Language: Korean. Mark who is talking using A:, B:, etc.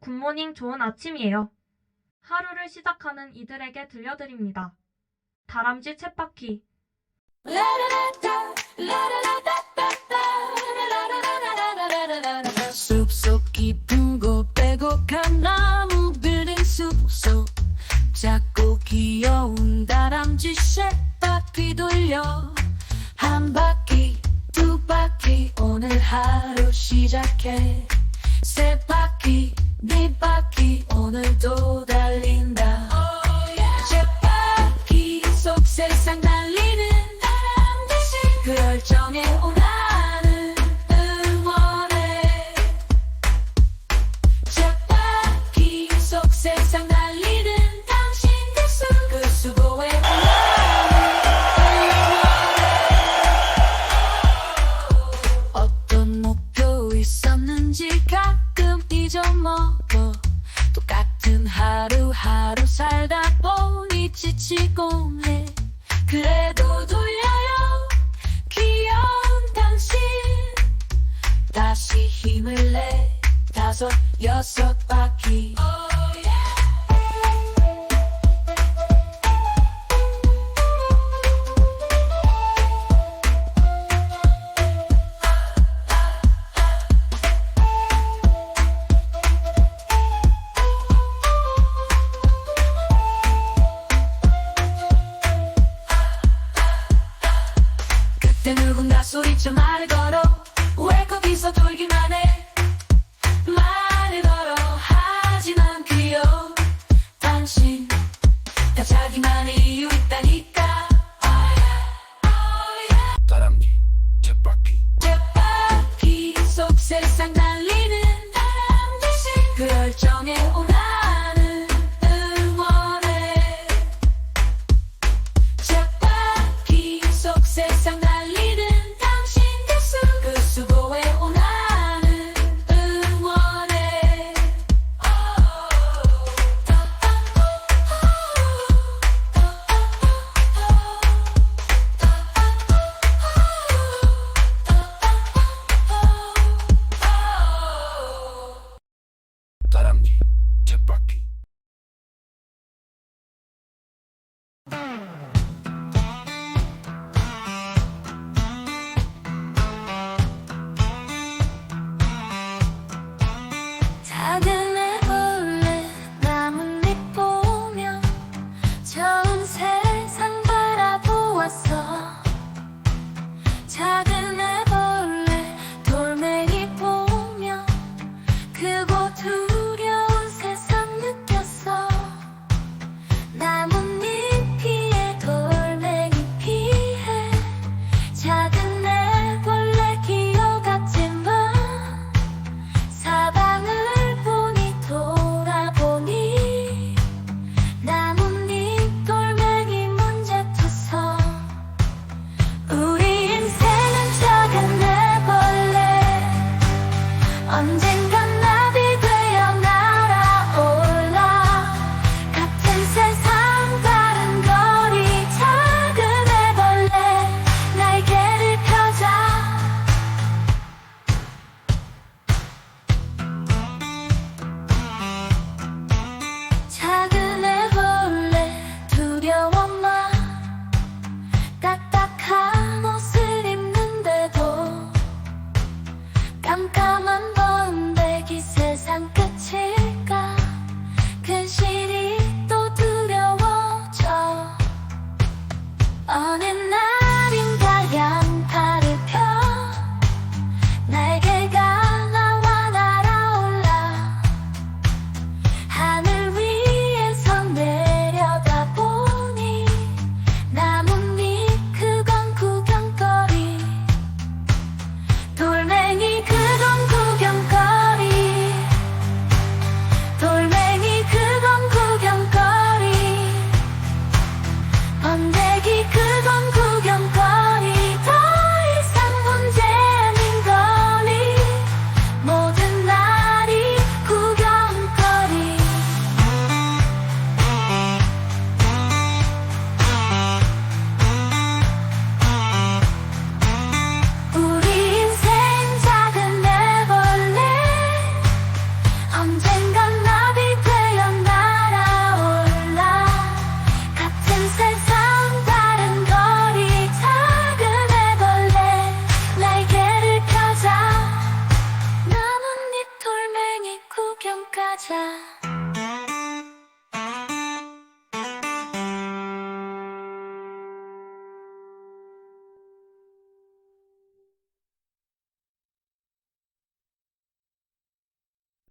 A: 굿모닝 좋은 아침이에요. 하루를 시작하는 이들에게 들려드립니다. 다람쥐 쳇바퀴.
B: 숲속 깊은 곳 빼곡한 나무 빌딩 숲속 작고 귀여운 다람쥐 셋바퀴 돌려 한 바퀴 두 바퀴 오늘 하루 시작해 세 바퀴 네바 하루하루 살다 보니 지치곤 해 그래도 돌려요. 귀여운 당신. 다시 힘을 내. 다섯 여섯 바퀴 그때 누군가 소리쳐 말을 걸어 왜 거기서 돌기만 해 나만 번데기 세상 끝이야